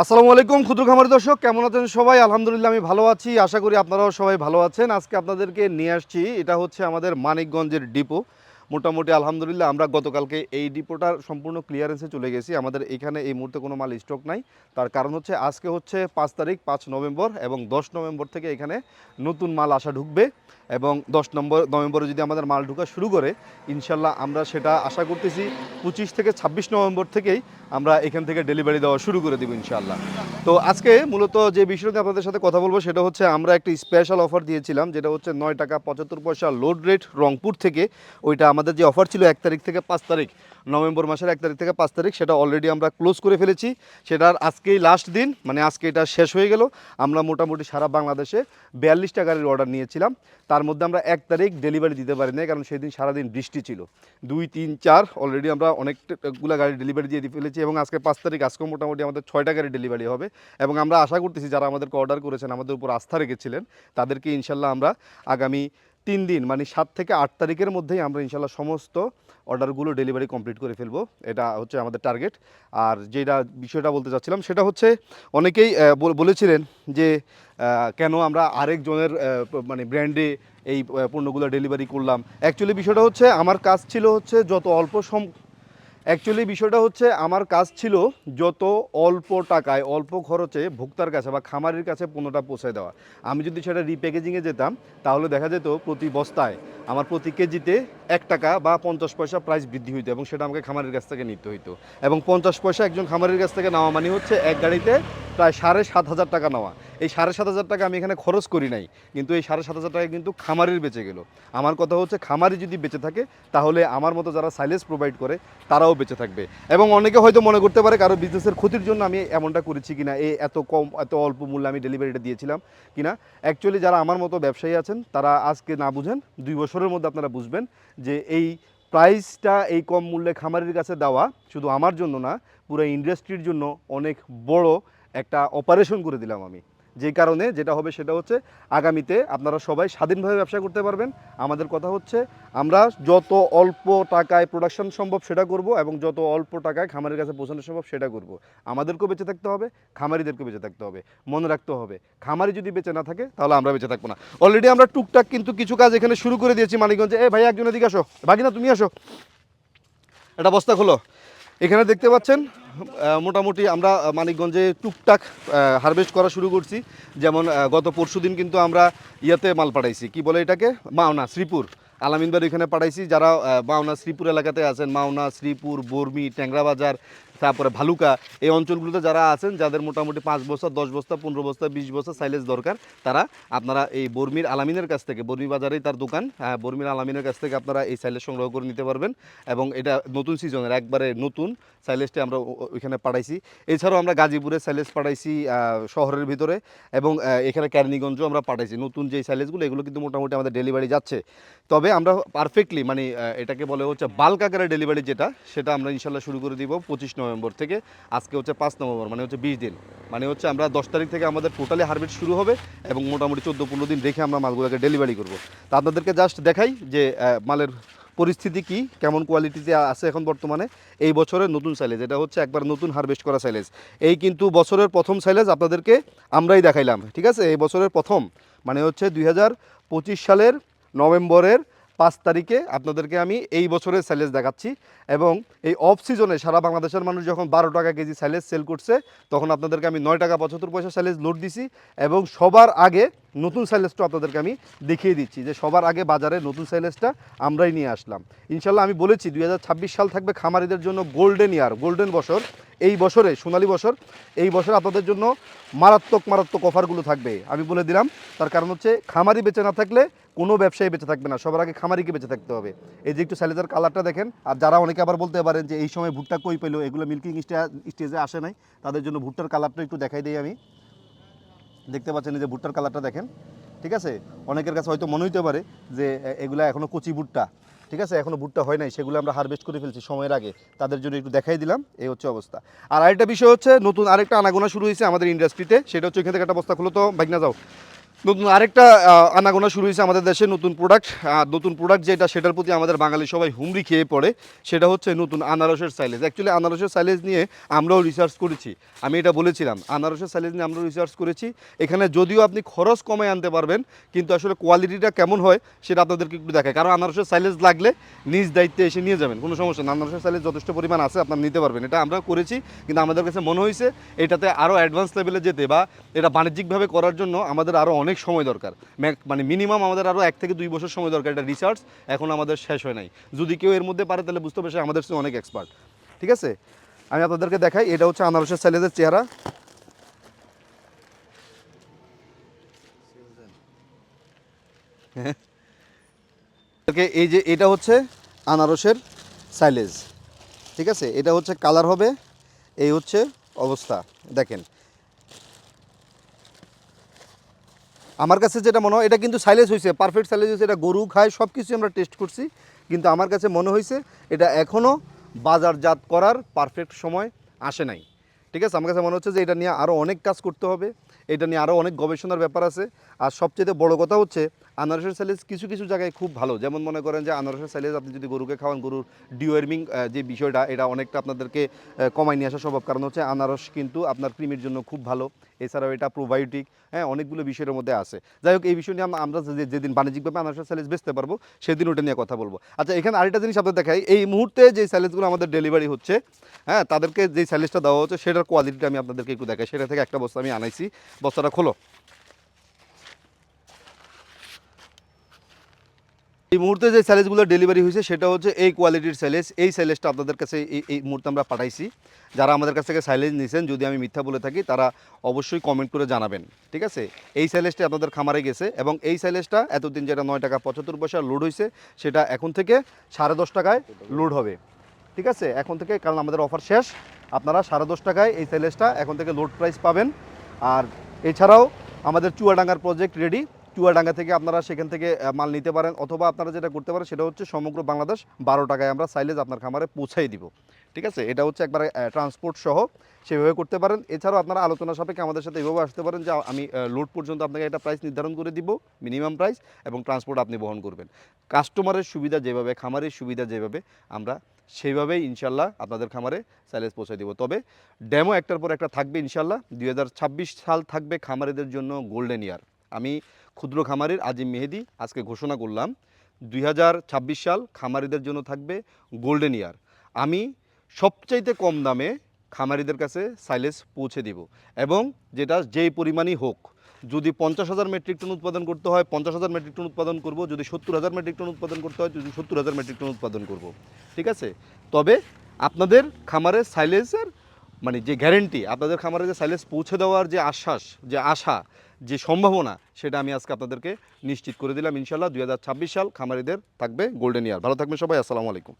আসসালামু আলাইকুম, ক্ষুদ্র খামার দর্শক, কেমন আছেন সবাই? আলহামদুলিল্লাহ, আমি ভালো আছি। আশা করি আপনারাও সবাই ভালো আছেন। আজকে আপনাদেরকে নিয়ে আসছি, এটা হচ্ছে আমাদের মানিকগঞ্জের ডিপো। মোটামুটি আলহামদুলিল্লাহ আমরা গতকালকে এই ডিপোটার সম্পূর্ণ ক্লিয়ারেন্সে চলে গেছি। আমাদের এখানে এই মুহূর্তে কোনো মাল স্টক নাই। তার কারণ হচ্ছে আজকে হচ্ছে পাঁচ তারিখ, পাঁচ নভেম্বর এবং দশ নভেম্বর থেকে এখানে নতুন মাল আসা ঢুকবে এবং দশ নম্বর, নভেম্বরে যদি আমাদের মাল ঢুকা শুরু করে, ইনশাল্লাহ আমরা সেটা আশা করতেছি পঁচিশ থেকে ছাব্বিশ নভেম্বর থেকেই আমরা এখান থেকে ডেলিভারি দেওয়া শুরু করে দিব ইনশাল্লাহ। তো আজকে মূলত যে বিষয়টা আপনাদের সাথে কথা বলব সেটা হচ্ছে আমরা একটি স্পেশাল অফার দিয়েছিলাম, যেটা হচ্ছে নয় টাকা পঁচাত্তর পয়সা লোড রেট রংপুর থেকে, ওইটা আমাদের যে অফার ছিল এক তারিখ থেকে পাঁচ তারিখ, নভেম্বর মাসের এক তারিখ থেকে পাঁচ তারিখ, সেটা অলরেডি আমরা ক্লোজ করে ফেলেছি। সেটার আজকেই লাস্ট দিন মানে আজকে এটা শেষ হয়ে গেল। আমরা মোটামুটি সারা বাংলাদেশে বিয়াল্লিশটা গাড়ির অর্ডার নিয়েছিলাম। তার মধ্যে আমরা এক তারিখ ডেলিভারি দিতে পারি না কারণ সেদিন সারাদিন বৃষ্টি ছিল। দুই, তিন, চার অলরেডি আমরা অনেকগুলো গাড়ি ডেলিভারি দিয়ে ফেলেছি এবং আজকে পাঁচ তারিখ, আজকেও মোটামুটি আমাদের ছয়টা গাড়ি ডেলিভারি হবে। এবং আমরা আশা করতেছি, যারা আমাদেরকে অর্ডার করেছেন, আমাদের উপর আস্থা রেখেছিলেন, তাদেরকে ইনশাল্লাহ আমরা আগামী তিন দিন মানে সাত থেকে আট তারিখের মধ্যেই আমরা ইনশাল্লাহ সমস্ত অর্ডারগুলো ডেলিভারি কমপ্লিট করে ফেলব। এটা হচ্ছে আমাদের টার্গেট। আর যেটা বিষয়টা বলতে চাচ্ছিলাম, সেটা হচ্ছে অনেকেই বলেছিলেন যে কেন আমরা আরেকজনের মানে ব্র্যান্ডে এই পণ্যগুলো ডেলিভারি করলাম। অ্যাকচুয়ালি বিষয়টা হচ্ছে, আমার কাজ ছিল হচ্ছে যত অল্প সম অ্যাকচুয়ালি বিষয়টা হচ্ছে আমার কাজ ছিল যত অল্প টাকায়, অল্প খরচে ভোক্তার কাছে বা খামারের কাছে পণ্যটা পৌঁছে দেওয়া। আমি যদি সেটা রিপ্যাকেজিংয়ে যেতাম, তাহলে দেখা যেত প্রতি বস্তায় আমার প্রতি কেজিতে এক টাকা বা পঞ্চাশ পয়সা প্রাইস বৃদ্ধি হইতো এবং সেটা আমাকে খামারের কাছ থেকে নিতে হইতো। এবং পঞ্চাশ পয়সা একজন খামারের কাছ থেকে নেওয়া মানে হচ্ছে এক গাড়িতে প্রায় সাড়ে সাত হাজার টাকা নেওয়া। এই সাড়ে সাত হাজার টাকা আমি এখানে খরচ করি নাই, কিন্তু এই সাড়ে সাত হাজার টাকা কিন্তু খামারের বেঁচে গেল। আমার কথা হচ্ছে খামারি যদি বেঁচে থাকে, তাহলে আমার মতো যারা সাইলেজ প্রোভাইড করে, তারাও বেঁচে থাকবে। এবং অনেকে হয়তো মনে করতে পারে কারও বিজনেসের ক্ষতির জন্য আমি এমনটা করেছি কিনা এই এত কম, এত অল্প মূল্যে আমি ডেলিভারিটা দিয়েছিলাম কিনা। অ্যাকচুয়ালি যারা আমার মতো ব্যবসায়ী আছেন, তারা আজকে না বুঝেন, দুই বছরের মধ্যে আপনারা বুঝবেন যে এই প্রাইসটা এই কম মূল্যে খামারের কাছে দেওয়া শুধু আমার জন্য না, পুরো ইন্ডাস্ট্রির জন্য অনেক বড় একটা অপারেশন করে দিলাম আমি। যে কারণে যেটা হবে সেটা হচ্ছে আগামীতে আপনারা সবাই স্বাধীনভাবে ব্যবসা করতে পারবেন। আমাদের কথা হচ্ছে আমরা যত অল্প টাকায় প্রোডাকশন সম্ভব সেটা করব এবং যত অল্প টাকায় খামারের কাছে পৌঁছানো সম্ভব সেটা করব। আমাদেরকেও বেঁচে থাকতে হবে, খামারিদেরকেও বেঁচে থাকতে হবে। মনে রাখতে হবে, খামারি যদি বেঁচে না থাকে তাহলে আমরা বেঁচে থাকব না। অলরেডি আমরা টুকটাক কিন্তু কিছু কাজ এখানে শুরু করে দিয়েছি মানিকগঞ্জে। এ ভাই, একজন এদিকে আসো। বাকিনা তুমি আসো। এটা বস্তা খোলো। এখানে দেখতে পাচ্ছেন মোটামুটি আমরা মানিকগঞ্জে টুকটাক হারভেস্ট করা শুরু করছি। যেমন গত পরশু দিন কিন্তু আমরা ইয়াতে মাল পাঠাইছি। কি বলে এটাকে? মাওনা, শ্রীপুর। আলামিনবার এখানে পাঠাইছি। যারা মাওনা, শ্রীপুর এলাকাতে আছেন, মাওনা, শ্রীপুর, বর্মি, ট্যাংরা বাজার তারপরে ভালুকা এই অঞ্চলগুলোতে যারা আছেন যাদের মোটামুটি পাঁচ বস্তা দশ বস্তা পনেরো বস্তা বিশ বস্তা সাইলেজ দরকার তারা আপনারা এই বর্মির আলামিনের কাছ থেকে বর্মি বাজারেই তার দোকান হ্যাঁ, বর্মির আলামিনের কাছ থেকে আপনারা এই সাইলেজ সংগ্রহ করে নিতে পারবেন এবং এটা নতুন সিজনের একবারে নতুন সাইলেজটি আমরা ওইখানে পাঠাইছি। এছাড়াও আমরা গাজীপুরে সাইলেজ পাঠাইছি শহরের ভিতরে এবং এখানে ক্যারনিগঞ্জও আমরা পাঠাইছি। নতুন যে সাইলেজগুলো এগুলো কিন্তু মোটামুটি আমাদের ডেলিভারি যাচ্ছে। তবে আমরা পারফেক্টলি মানে এটাকে বলে হচ্ছে বাল্ক আকারে ডেলিভারি যেটা সেটা আমরা ইনশাল্লাহ শুরু করে দিব পঁচিশ নভেম্বর থেকে আজকে হচ্ছে পাঁচ নভেম্বর মানে হচ্ছে বিশ দিন। মানে হচ্ছে আমরা দশ তারিখ থেকে আমাদের টোটালি হারভেস্ট শুরু হবে এবং মোটামুটি চোদ্দ পনেরো দিন রেখে আমরা মালগুলোকে ডেলিভারি করব। তা আপনাদেরকে জাস্ট দেখাই যে মালের পরিস্থিতি কি, কেমন কোয়ালিটিতে আছে এখন বর্তমানে এই বছরের নতুন সাইলেজ এটা হচ্ছে একবার নতুন হারভেস্ট করা সাইলেজ এই কিন্তু বছরের প্রথম সাইলেজ আপনাদেরকে আমরাই দেখাইলাম, ঠিক আছে? এই বছরের প্রথম মানে হচ্ছে দুই হাজার পঁচিশ সালের নভেম্বরের পাঁচ তারিখে আপনাদেরকে আমি এই বছরের স্যালেজ দেখাচ্ছি এবং এই অফ সিজনে সারা বাংলাদেশের মানুষ যখন বারো টাকা কেজি স্যালেজ সেল করছে, তখন আপনাদেরকে আমি নয় টাকা পঁচাত্তর পয়সা স্যালেজ লোড দিছি এবং সবার আগে নতুন স্যালেজটা আপনাদেরকে আমি দেখিয়ে দিচ্ছি যে সবার আগে বাজারে নতুন স্যালেজটা আমরাই নিয়ে আসলাম। ইনশাল্লাহ আমি বলেছি, দুই হাজার ছাব্বিশ সাল থাকবে খামারিদের জন্য গোল্ডেন ইয়ার গোল্ডেন বছর। এই বছরে, সোনালী বছর, এই বছর আপনাদের জন্য মারাত্মক মারাত্মক অফারগুলো থাকবে। আমি বলে দিলাম, তার কারণ হচ্ছে খামারি বেঁচে না থাকলে কোনো ব্যবসায়ী বেঁচে থাকবে না। সবার আগে খামারিকে বেঁচে থাকতে হবে। এই যে একটু স্যালেজার কালারটা দেখেন, আর যারা অনেকে আবার বলতে পারেন যে এই সময় ভুট্টা কই পেল, এগুলো মিল্কিং স্টেজে আসে নাই, তাদের জন্য ভুট্টার কালারটা একটু দেখাই দিই আমি। দেখতে পাচ্ছেন যে ভুট্টার কালারটা দেখেন, ঠিক আছে? অনেকের কাছে হয়তো মনে হইতে পারে যে এগুলা এখনও কচি ভুট্টা। ঠিক আছে? এখনও ভুট্টা হয় নাই, সেগুলো আমরা হারভেস্ট করে ফেলছি সময়ের আগে। তাদের জন্য একটু দেখাই দিলাম, এই হচ্ছে অবস্থা। আর আরেকটা বিষয় হচ্ছে, নতুন আরেকটা আনাগোনা শুরু হয়েছে আমাদের ইন্ডাস্ট্রিতে সেটা হচ্ছে এখান থেকে একটা অবস্থা খুলো তো বাইক না যাও। নতুন আরেকটা আনাগোনা শুরু হয়েছে আমাদের দেশে নতুন প্রোডাক্ট নতুন প্রোডাক্ট যেটা সেটার প্রতি আমাদের বাঙালি সবাই হুমড়ি খেয়ে পড়ে, সেটা হচ্ছে নতুন আনারসের সাইলেজ অ্যাকচুয়ালি আনারসের সাইলেজ নিয়ে আমরাও রিসার্চ করেছি। আমি এটা বলেছিলাম, আনারসের সাইলেজ নিয়ে আমরাও রিসার্চ করেছি। এখানে যদিও আপনি খরচ কমে আনতে পারবেন, কিন্তু আসলে কোয়ালিটিটা কেমন হয় সেটা আপনাদেরকে একটু দেখায়। কারণ আনারসের সাইলেজ লাগলে নিজ দায়িত্বে এসে নিয়ে যাবেন, কোনো সমস্যা না আনারসের সাইলেজ যথেষ্ট পরিমাণ আছে, আপনারা নিতে পারবেন। এটা আমরা করেছি, কিন্তু আমাদের কাছে মনে হয়েছে এটাতে আরও অ্যাডভান্স লেভেলে যেতে বা এটা বাণিজ্যিকভাবে করার জন্য আমাদের আরও অনেক সময় দরকার। মানে মিনিমাম আমাদের আরও এক থেকে দুই বছর সময় দরকার। এটা রিসার্চ এখন আমাদের শেষ হয় নাই। যদি কেউ এর মধ্যে পারে তাহলে বুঝতে পারছে আমাদের অনেক এক্সপার্ট ঠিক আছে? আমি আপনাদেরকে দেখাই, এটা হচ্ছে আনারসের সাইলেজের চেহারা। এই যে এটা হচ্ছে আনারসের সাইলেজ ঠিক আছে? এটা হচ্ছে কালার হবে, এই হচ্ছে অবস্থা। দেখেন আমার কাছে যেটা মনে হয়, এটা কিন্তু সাইলেজ হয়েছে পারফেক্ট সাইলেজ হয়েছে এটা গরু খায় সব কিছু আমরা টেস্ট করছি, কিন্তু আমার কাছে মনে হয়েছে এটা এখনও বাজারজাত করার পারফেক্ট সময় আসে নাই। ঠিক আছে? আমার কাছে মনে হচ্ছে যে এটা নিয়ে আরও অনেক কাজ করতে হবে, এটা নিয়ে আরও অনেক গবেষণার ব্যাপার আছে, আর সবচেয়ে বড় কথা হচ্ছে আনারসের সাইলেজ কিছু কিছু জায়গায় খুব ভালো। যেমন মনে করেন যে আনারসের সাইলেজ আপনি যদি গরুকে খাওয়ান, গরুর ডিওয়ার্মিং যে বিষয়টা, এটা অনেকটা আপনাদেরকে কমায় নিয়ে আসা সম্ভব কারণ হচ্ছে আনারস কিন্তু আপনার ক্রিমের জন্য খুব ভালো। এছাড়াও এটা প্রোবায়োটিক হ্যাঁ অনেকগুলো বিষয়ের মধ্যে আছে। যাই হোক, এই বিষয় নিয়ে আমরা- যেদিন বাণিজ্যিকভাবে আনারসের স্যালেজ বেচতে পারব, সেদিন ওটা নিয়ে কথা বলব। আচ্ছা এখানে আরেকটা জিনিস আপনাদের দেখাই। এই মুহূর্তে যে স্যালেজগুলো আমাদের ডেলিভারি হচ্ছে হ্যাঁ তাদেরকে যে স্যালেজটা দেওয়া হচ্ছে, সেটার কোয়ালিটিটা আমি আপনাদেরকে একটু দেখাই। সেটা থেকে একটা বস্তা আমি আনাইছি। বস্তাটা খোলো। এই মুহূর্তে যে স্যালেজগুলো ডেলিভারি হয়েছে, সেটা হচ্ছে এই কোয়ালিটির স্যালেজ। এই স্যালেজটা আপনাদের কাছে এই এই মুহূর্তে আমরা পাঠাইছি। যারা আমাদের কাছ থেকে স্যালেজ নিয়েছেন যদি আমি মিথ্যা বলে থাকি, তারা অবশ্যই কমেন্ট করে জানাবেন। ঠিক আছে? এই স্যালেজটা আপনাদের খামারে গেছে এবং এই স্যালেজটা এতদিন যেটা নয় টাকা পঁচাত্তর পয়সা লোড হয়েছে, সেটা এখন থেকে সাড়ে দশ টাকায় লোড হবে। ঠিক আছে? এখন থেকে কারণ আমাদের অফার শেষ। আপনারা সাড়ে দশ টাকায় এই স্যালেজটা এখন থেকে লোড প্রাইস পাবেন। আর এছাড়াও আমাদের চুয়াডাঙ্গার প্রজেক্ট রেডি চুয়াডাঙ্গা থেকে আপনারা সেখান থেকে মাল নিতে পারেন অথবা আপনারা যেটা করতে পারেন সেটা হচ্ছে সমগ্র বাংলাদেশ বারো টাকায় আমরা সাইলেজ আপনার খামারে পৌঁছাই দিব। ঠিক আছে? এটা হচ্ছে একবারে ট্রান্সপোর্ট সহ সেভাবে করতে পারেন। এছাড়াও আপনারা আলোচনা সাপেক্ষে আমাদের সাথে এভাবে আসতে পারেন যে আমি লোড পর্যন্ত আপনাকে একটা প্রাইস নির্ধারণ করে দিব মিনিমাম প্রাইস এবং ট্রান্সপোর্ট আপনি বহন করবেন। কাস্টমারের সুবিধা যেভাবে, খামারের সুবিধা যেভাবে, আমরা সেইভাবেই ইনশাল্লাহ আপনাদের খামারে স্যালেজ পৌঁছে দিব। তবে ডেমো একটার পর একটা থাকবে ইনশাল্লাহ দুই হাজার ছাব্বিশ সাল থাকবে খামারিদের জন্য গোল্ডেন ইয়ার আমি ক্ষুদ্র খামারির আজিম মেহেদি আজকে ঘোষণা করলাম। দুই হাজার ছাব্বিশ সাল খামারিদের জন্য থাকবে গোল্ডেন ইয়ার। আমি সবচাইতে কম দামে খামারিদের কাছে সাইলেজ পৌঁছে দিব এবং যেটা যেই পরিমাণই হোক, যদি পঞ্চাশ হাজার মেট্রিক টন উৎপাদন করতে হয়, পঞ্চাশ হাজার মেট্রিক টন উৎপাদন করব, যদি সত্তর হাজার মেট্রিক টন উৎপাদন করতে হয়, যদি সত্তর হাজার মেট্রিক টন উৎপাদন করব। ঠিক আছে? তবে আপনাদের খামারের সাইলেজের মানে যে গ্যারেন্টি, আপনাদের খামারে যে সাইলেজ পৌঁছে দেওয়ার যে আশ্বাস, যে আশা যে সম্ভাবনা সেটা আমি আজকে আপনাদেরকে নিশ্চিত করে দিলাম ইনশাল্লাহ দুই হাজার ছাব্বিশ সাল খামারিদের থাকবে গোল্ডেন ইয়ার ভালো থাকবেন সবাই, আসসালামু আলাইকুম।